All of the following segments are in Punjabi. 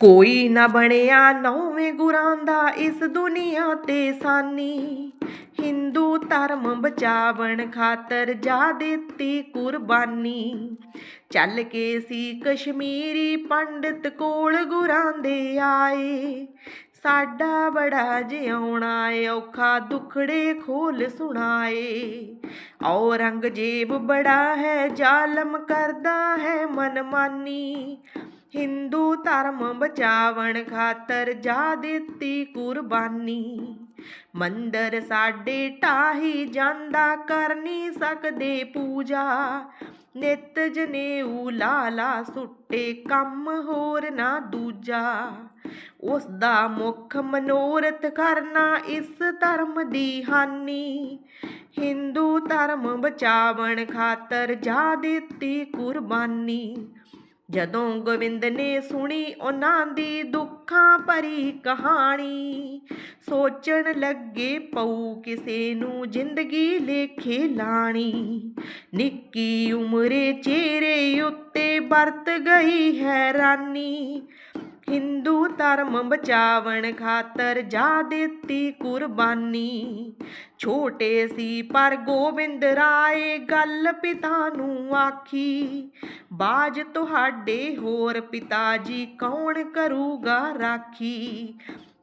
ਕੋਈ ਨਾ ਬਣਿਆ ਨੌਵੇਂ ਗੁਰਾਂ ਦਾ ਇਸ ਦੁਨੀਆ ਤੇ ਸਾਨੀ। ਹਿੰਦੂ ਧਰਮ ਬਚਾਵਣ ਖਾਤਰ ਜਾ ਦਿੱਤੀ ਕੁਰਬਾਨੀ। ਚੱਲ ਕੇ ਸੀ ਕਸ਼ਮੀਰੀ ਪੰਡਤ ਕੋਲ ਗੁਰਾਂ ਦੇ ਆਏ। ਸਾਡਾ ਬੜਾ ਜਿਉਣਾ ਏ, ਔਖਾ ਦੁਖੜੇ ਖੋਲ ਸੁਣਾਏ। ਔਰੰਗਜ਼ੇਬ ਬੜਾ ਹੈ, ਜ਼ਾਲਮ ਕਰਦਾ ਹੈ ਮਨਮਾਨੀ। ਹਿੰਦੂ ਧਰਮ ਬਚਾਵਣ ਖਾਤਰ ਜਾ ਦਿੱਤੀ ਕੁਰਬਾਨੀ। ਮੰਦਰ ਸਾਡੇ ਢਾਹੀ ਜਾਂਦਾ ਕਰ ਨਹੀਂ ਸਕਦੇ ਪੂਜਾ। ਨਿਤ ਜਨੇਊ ਲਾਲਾ ਸੁੱਟੇ ਕੰਮ ਹੋਰ ਨਾ ਦੂਜਾ। ਉਸ ਦਾ ਮੁੱਖ ਮਨੋਰਥ ਕਰਨਾ ਇਸ ਧਰਮ ਦੀ ਹਾਨੀ। ਹਿੰਦੂ ਧਰਮ ਬਚਾਵਣ ਖਾਤਰ ਜਾ ਦਿੱਤੀ ਕੁਰਬਾਨੀ। ਜਦੋਂ ਗੋਬਿੰਦ ਨੇ ਸੁਣੀ ਉਹਨਾਂ ਦੀ ਦੁੱਖਾਂ ਭਰੀ ਕਹਾਣੀ, ਸੋਚਣ ਲੱਗੇ ਪਊ ਕਿਸੇ ਨੂੰ ਜ਼ਿੰਦਗੀ ਲੇਖੇ ਲਾਣੀ। ਨਿੱਕੀ ਉਮਰੇ ਚਿਹਰੇ ਉੱਤੇ ਵਰਤ ਗਈ ਹੈਰਾਨੀ ਹਿੰਦੂ ਧਰਮ ਬਚਾਵਣ ਖਾਤਰ ਜਾ ਦਿੱਤੀ ਕੁਰਬਾਨੀ। ਛੋਟੇ ਸੀ ਪਰ ਗੋਬਿੰਦ ਰਾਏ ਗੱਲ ਪਿਤਾ ਨੂੰ ਆਖੀ, ਬਾਜ ਤੁਹਾਡੇ ਹੋਰ ਪਿਤਾ ਜੀ ਕੌਣ ਕਰੂਗਾ ਰਾਖੀ?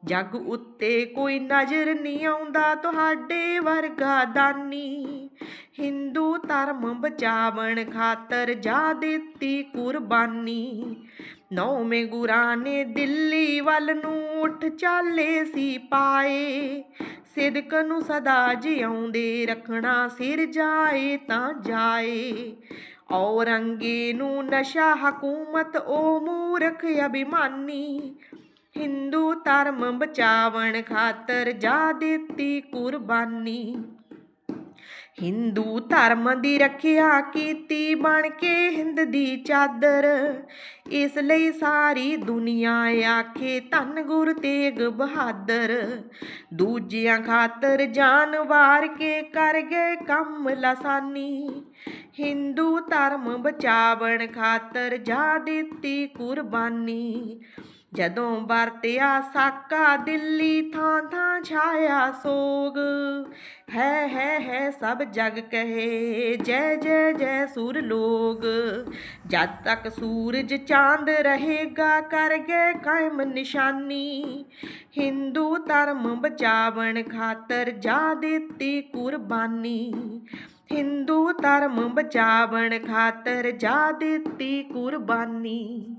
ਜਗ ਉੱਤੇ ਕੋਈ ਨਜ਼ਰ ਨਹੀਂ ਆਉਂਦਾ ਤੁਹਾਡੇ ਵਰਗਾ ਦਾਨੀ। ਹਿੰਦੂ ਧਰਮ ਬਚਾਵਣ ਖਾਤਰ ਜਾ ਦਿੱਤੀ ਕੁਰਬਾਨੀ। ਨੌਵੇਂ ਗੁਰਾਂ ਨੇ ਦਿੱਲੀ ਵੱਲ ਨੂੰ ਉੱਠ ਚਾਲੇ ਸੀ ਪਾਏ। ਸਿਦਕ ਨੂੰ ਸਦਾ ਜਿਉਂਦੇ ਰੱਖਣਾ ਸਿਰ ਜਾਏ ਤਾਂ ਜਾਏ। ਔਰੰਗੇ ਨੂੰ ਨਸ਼ਾ ਹਕੂਮਤ, ਉਹ ਮੂਰਖ ਅਭਿਮਾਨੀ। ਹਿੰਦੂ ਧਰਮ ਬਚਾਵਣ ਖਾਤਰ ਜਾ ਦਿੱਤੀ ਕੁਰਬਾਨੀ। ਹਿੰਦੂ ਧਰਮ ਦੀ ਰੱਖਿਆ ਕੀਤੀ ਬਣ ਕੇ ਹਿੰਦ ਦੀ ਚਾਦਰ। ਇਸ ਲਈ ਸਾਰੀ ਦੁਨੀਆ ਆਖੇ ਧੰਨ ਗੁਰ ਤੇਗ ਬਹਾਦਰ। ਦੂਜਿਆਂ ਖਾਤਰ ਜਾਨ ਵਾਰ ਕੇ ਕਰ ਗਏ ਕੰਮ ਲਸਾਨੀ। ਹਿੰਦੂ ਧਰਮ ਬਚਾਵਣ ਖਾਤਰ ਜਾ ਦਿੱਤੀ ਕੁਰਬਾਨੀ। ਜਦੋਂ ਵਰਤਿਆ ਸਾਕਾ ਦਿੱਲੀ ਥਾਂ ਥਾਂ ਛਾਇਆ ਸੋਗ। ਹੈ ਹੈ ਹੈ, ਸਭ ਜਗ ਕਹੇ, ਜੈ ਜੈ ਜੈ ਸੁਰ ਲੋਗ। ਜਦ ਤੱਕ ਸੂਰਜ ਚਾਂਦ ਰਹੇਗਾ, ਕਰ ਗਏ ਕਾਇਮ ਨਿਸ਼ਾਨੀ। ਹਿੰਦੂ ਧਰਮ ਬਚਾਵਣ ਖਾਤਰ ਜਾ ਦਿੱਤੀ ਕੁਰਬਾਨੀ। ਹਿੰਦੂ ਧਰਮ ਬਚਾਵਣ ਖਾਤਰ ਜਾ ਦਿੱਤੀ ਕੁਰਬਾਨੀ।